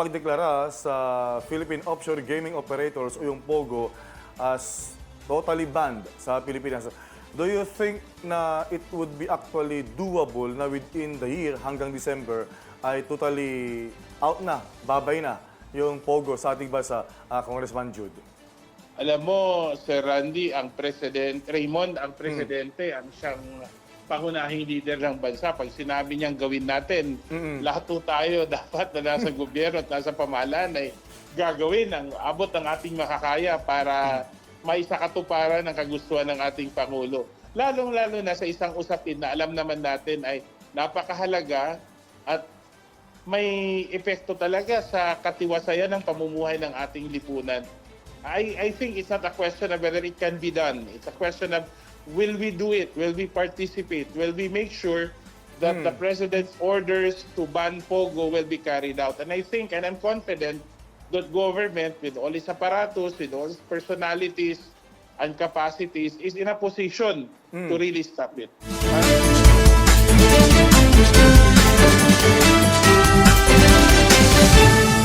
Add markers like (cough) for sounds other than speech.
ipagdeklara sa Philippine Offshore Gaming Operators o yung POGO as totally banned sa Pilipinas. Do you think na it would be actually doable na within the year hanggang December ay totally out na, babay na yung POGO sa ating bansa, ah, Congressman Jude? Alam mo, Sir Randy, ang president, Raymond, ang presidente, ang siyang pangunahing leader ng bansa. Pag sinabi niyang gawin natin, lahat po tayo (laughs) dapat na nasa gobyerno at nasa pamahalaan ay gagawin ang abot ng ating makakaya para may sakatuparan ng kagustuhan ng ating Pangulo. Lalong-lalo na sa isang usapin na alam naman natin ay napakahalaga at may epekto talaga sa katiwasayan ng pamumuhay ng ating lipunan. I, I think it's not a question of whether it can be done. It's a question of will we do it? Will we participate? Will we make sure that the President's orders to ban POGO will be carried out? And I think, and I'm confident, that government, with all its apparatus, with all its personalities and capacities, is in a position to really stop it.